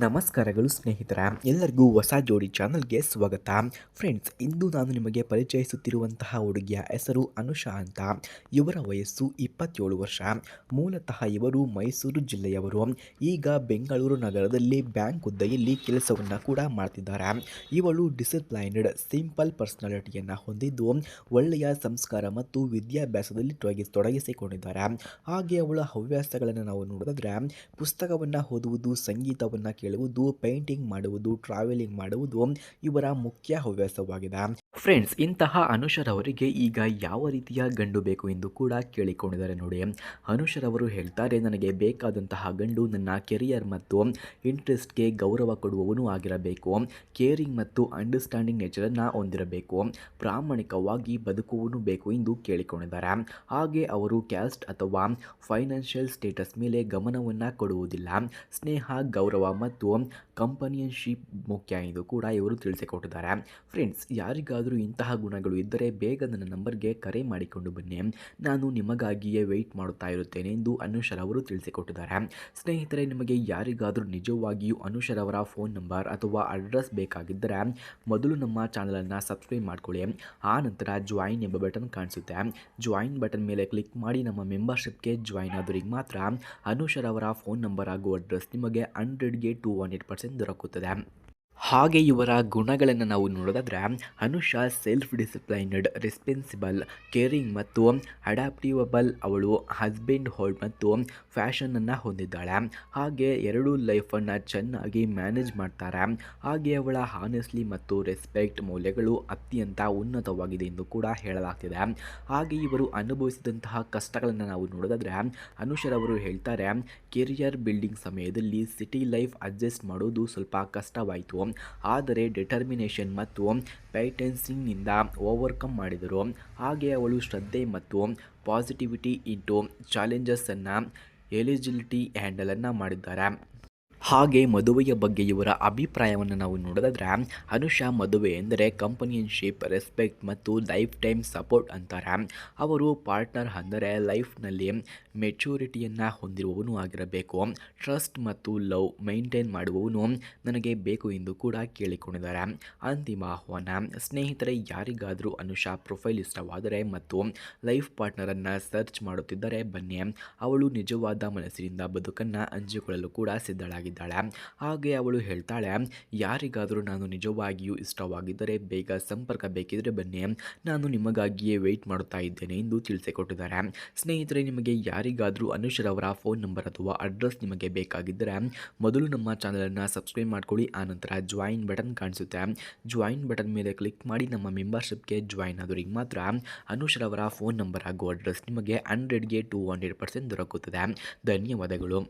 ನಮಸ್ಕಾರಗಳು ಸ್ನೇಹಿತರ, ಎಲ್ಲರಿಗೂ ಹೊಸ ಜೋಡಿ ಚಾನಲ್ಗೆ ಸ್ವಾಗತ. ಫ್ರೆಂಡ್ಸ್, ಇಂದು ನಾನು ನಿಮಗೆ ಪರಿಚಯಿಸುತ್ತಿರುವಂತಹ ಹುಡುಗಿಯ ಹೆಸರು ಅನುಷಾ ಅಂತ. ಇವರ ವಯಸ್ಸು ಇಪ್ಪತ್ತೇಳು ವರ್ಷ. ಮೂಲತಃ ಇವರು ಮೈಸೂರು ಜಿಲ್ಲೆಯವರು. ಈಗ ಬೆಂಗಳೂರು ನಗರದಲ್ಲಿ ಬ್ಯಾಂಕ್ ಹುದ್ದೆಯಲ್ಲಿ ಕೆಲಸವನ್ನು ಕೂಡ ಮಾಡ್ತಿದ್ದಾರೆ. ಇವಳು ಡಿಸಿಪ್ಲೈನ್ಡ್, ಸಿಂಪಲ್ ಪರ್ಸನಾಲಿಟಿಯನ್ನು ಹೊಂದಿದ್ದು, ಒಳ್ಳೆಯ ಸಂಸ್ಕಾರ ಮತ್ತು ವಿದ್ಯಾಭ್ಯಾಸದಲ್ಲಿ ತೊಡಗಿ, ತೊಡಗಿಸಿಕೊಂಡಿದ್ದಾರೆ. ಹಾಗೆ ಅವಳ ಹವ್ಯಾಸಗಳನ್ನು ನಾವು ನೋಡಿದ್ರೆ, ಪುಸ್ತಕವನ್ನು ಓದುವುದು, ಸಂಗೀತವನ್ನು ಕೇಳುವುದು ಪೇಂಟಿಂಗ್ ಮಾಡುವುದು ಟ್ರಾವೆಲಿಂಗ್ ಮಾಡುವುದು ಇವರ ಮುಖ್ಯ ಹವ್ಯಾಸವಾಗಿದೆ. ಫ್ರೆಂಡ್ಸ್ ಇಂತಹ ಅನುಷರವರಿಗೆ ಈಗ ಯಾವ ರೀತಿಯ ಗಂಡು ಬೇಕು ಎಂದು ಕೂಡ ಕೇಳಿಕೊಂಡಿದ್ದಾರೆ ನೋಡಿ. ಅನುಷರವರು ಹೇಳ್ತಾರೆ, ನನಗೆ ಬೇಕಾದಂತಹ ಗಂಡು ನನ್ನ ಕೆರಿಯರ್ ಮತ್ತು ಇಂಟ್ರೆಸ್ಟ್ಗೆ ಗೌರವ ಕೊಡುವವನು ಆಗಿರಬೇಕು. ಕೇರಿಂಗ್ ಮತ್ತು ಅಂಡರ್ಸ್ಟ್ಯಾಂಡಿಂಗ್ ನೇಚರನ್ನು ಹೊಂದಿರಬೇಕು. ಪ್ರಾಮಾಣಿಕವಾಗಿ ಬದುಕುವನು ಬೇಕು ಎಂದು ಕೇಳಿಕೊಂಡಿದ್ದಾರೆ. ಹಾಗೆ ಅವರು ಕ್ಯಾಸ್ಟ್ ಅಥವಾ ಫೈನಾನ್ಷಿಯಲ್ ಸ್ಟೇಟಸ್ ಮೇಲೆ ಗಮನವನ್ನು ಕೊಡುವುದಿಲ್ಲ. ಸ್ನೇಹ, ಗೌರವ ಮತ್ತು ಕಂಪನಿಯನ್ಶಿಪ್ ಮುಖ್ಯ ಎಂದು ಕೂಡ ಇವರು ತಿಳಿಸಿಕೊಟ್ಟಿದ್ದಾರೆ. ಫ್ರೆಂಡ್ಸ್ ಯಾರಿಗಾದರೂ ಇಂತಹ ಗುಣಗಳು ಇದ್ದರೆ ಬೇಗ ನನ್ನ ನಂಬರ್ಗೆ ಕರೆ ಮಾಡಿಕೊಂಡು ಬನ್ನಿ. ನಾನು ನಿಮಗಾಗಿಯೇ ವೆಯ್ಟ್ ಮಾಡುತ್ತಾ ಇರುತ್ತೇನೆ ಎಂದು ಅನುಷರ್ ಅವರು ತಿಳಿಸಿಕೊಟ್ಟಿದ್ದಾರೆ. ಸ್ನೇಹಿತರೆ, ನಿಮಗೆ ಯಾರಿಗಾದರೂ ನಿಜವಾಗಿಯೂ ಅನುಷರ್ ಅವರ ಫೋನ್ ನಂಬರ್ ಅಥವಾ ಅಡ್ರೆಸ್ ಬೇಕಾಗಿದ್ದರೆ ಮೊದಲು ನಮ್ಮ ಚಾನಲನ್ನು ಸಬ್ಸ್ಕ್ರೈಬ್ ಮಾಡಿಕೊಳ್ಳಿ. ಆ ನಂತರ ಜಾಯಿನ್ ಎಂಬ ಬಟನ್ ಕಾಣಿಸುತ್ತೆ. ಜಾಯಿನ್ ಬಟನ್ ಮೇಲೆ ಕ್ಲಿಕ್ ಮಾಡಿ ನಮ್ಮ ಮೆಂಬರ್ಶಿಪ್ಗೆ ಜಾಯಿನ್ ಆದವರಿಗೆ ಮಾತ್ರ ಅನುಷರ್ ಅವರ ಫೋನ್ ನಂಬರ್ ಹಾಗೂ ಅಡ್ರೆಸ್ ನಿಮಗೆ ಹಂಡ್ರೆಡ್ಗೆ टु हन्ड्रेड पर्सेन्ट दोरक ಹಾಗೆ ಇವರ ಗುಣಗಳನ್ನು ನಾವು ನೋಡೋದಾದರೆ, Anusha self disciplined responsible caring ಮತ್ತು ಅಡಾಪ್ಟಿವಬಲ್ ಅವಳು ಹಸ್ಬೆಂಡ್ ಹೋಲ್ಡ್ ಮತ್ತು ಫ್ಯಾಷನನ್ನು ಹೊಂದಿದ್ದಾಳೆ. ಹಾಗೆ ಎರಡೂ ಲೈಫನ್ನು ಚೆನ್ನಾಗಿ ಮ್ಯಾನೇಜ್ ಮಾಡ್ತಾರೆ. ಹಾಗೆ ಅವಳ ಹಾನೆಸ್ಲಿ ಮತ್ತು ರೆಸ್ಪೆಕ್ಟ್ ಮೌಲ್ಯಗಳು ಅತ್ಯಂತ ಉನ್ನತವಾಗಿದೆ ಎಂದು ಕೂಡ ಹೇಳಲಾಗ್ತಿದೆ. ಹಾಗೆ ಇವರು ಅನುಭವಿಸಿದಂತಹ ಕಷ್ಟಗಳನ್ನು ನಾವು ನೋಡೋದಾದರೆ, ಅನುಷರವರು ಹೇಳ್ತಾರೆ ಕೆರಿಯರ್ ಬಿಲ್ಡಿಂಗ್ ಸಮಯದಲ್ಲಿ ಸಿಟಿ ಲೈಫ್ ಅಡ್ಜಸ್ಟ್ ಮಾಡೋದು ಸ್ವಲ್ಪ ಕಷ್ಟವಾಯಿತು. ಆದರೆ ಡಿಟರ್ಮಿನೇಷನ್ ಮತ್ತು ಪೈಟೆನ್ಸಿಂಗ್ನಿಂದ ಓವರ್ಕಮ್ ಮಾಡಿದರು. ಹಾಗೆ ಅವಳು ಶ್ರದ್ಧೆ ಮತ್ತು ಪಾಸಿಟಿವಿಟಿ ಇಂಟು ಚಾಲೆಂಜಸ್ಸನ್ನು ಎಲಿಜಿಲಿಟಿ ಹ್ಯಾಂಡಲನ್ನು ಮಾಡಿದ್ದಾರೆ. ಹಾಗೆ ಮದುವೆಯ ಬಗ್ಗೆ ಇವರ ಅಭಿಪ್ರಾಯವನ್ನು ನಾವು ನೋಡೋದಾದರೆ ಅನುಷಾ ಮದುವೆ ಎಂದರೆ ಕಂಪನಿಯನ್ಶಿಪ್ ರೆಸ್ಪೆಕ್ಟ್ ಮತ್ತು ಲೈಫ್ ಟೈಮ್ ಸಪೋರ್ಟ್ ಅಂತಾರೆ. ಅವರು ಪಾರ್ಟ್ನರ್ ಅಂದರೆ ಲೈಫ್ನಲ್ಲಿ ಮೆಚೂರಿಟಿಯನ್ನು ಹೊಂದಿರುವವನು ಆಗಿರಬೇಕು. ಟ್ರಸ್ಟ್ ಮತ್ತು ಲವ್ ಮೈಂಟೈನ್ ಮಾಡುವವನು ನನಗೆ ಬೇಕು ಎಂದು ಕೂಡ ಕೇಳಿಕೊಂಡಿದ್ದಾರೆ. ಅಂತಿಮ ಆಹ್ವಾನ, ಸ್ನೇಹಿತರೆ, ಯಾರಿಗಾದರೂ ಅನುಷಾ ಪ್ರೊಫೈಲ್ ಇಷ್ಟವಾದರೆ ಮತ್ತು ಲೈಫ್ ಪಾರ್ಟ್ನರನ್ನು ಸರ್ಚ್ ಮಾಡುತ್ತಿದ್ದರೆ ಬನ್ನಿ. ಅವಳು ನಿಜವಾದ ಮನಸ್ಸಿನಿಂದ ಬದುಕನ್ನು ಹಂಚಿಕೊಳ್ಳಲು ಕೂಡ ಸಿದ್ಧಳಾಗಿದ್ದಾಳೆ ಹಾಗೆ ಅವಳು ಹೇಳ್ತಾಳೆ, ಯಾರಿಗಾದರೂ ನಾನು ನಿಜವಾಗಿಯೂ ಇಷ್ಟವಾಗಿದ್ದರೆ ಬೇಗ ಸಂಪರ್ಕ ಬೇಕಿದ್ರೆ ಬನ್ನಿ. ನಾನು ನಿಮಗಾಗಿಯೇ ವೆಯ್ಟ್ ಮಾಡುತ್ತಾ ಇದ್ದೇನೆ ಎಂದು ತಿಳಿಸಿಕೊಟ್ಟಿದ್ದಾರೆ. ಸ್ನೇಹಿತರೆ, ನಿಮಗೆ ಯಾರಿಗಾದರೂ ಅನುಷರವರ ಫೋನ್ ನಂಬರ್ ಅಥವಾ ಅಡ್ರೆಸ್ ನಿಮಗೆ ಬೇಕಾಗಿದ್ದರೆ ಮೊದಲು ನಮ್ಮ ಚಾನಲನ್ನು ಸಬ್ಸ್ಕ್ರೈಬ್ ಮಾಡ್ಕೊಳ್ಳಿ ಆನಂತರ ಜಾಯಿನ್ ಬಟನ್ ಕಾಣಿಸುತ್ತೆ. ಜಾಯಿನ್ ಬಟನ್ ಮೇಲೆ ಕ್ಲಿಕ್ ಮಾಡಿ ನಮ್ಮ ಮೆಂಬರ್ಶಿಪ್ಗೆ ಜಾಯಿನ್ ಆದವರಿಗೆ ಮಾತ್ರ ಅನುಷರವರ ಫೋನ್ ನಂಬರ್ ಹಾಗೂ ಅಡ್ರೆಸ್ ನಿಮಗೆ ಹಂಡ್ರೆಡ್ಗೆ ಟು ಹಂಡ್ರೆಡ್ ಪರ್ಸೆಂಟ್ ದೊರಕುತ್ತದೆ. ಧನ್ಯವಾದಗಳು.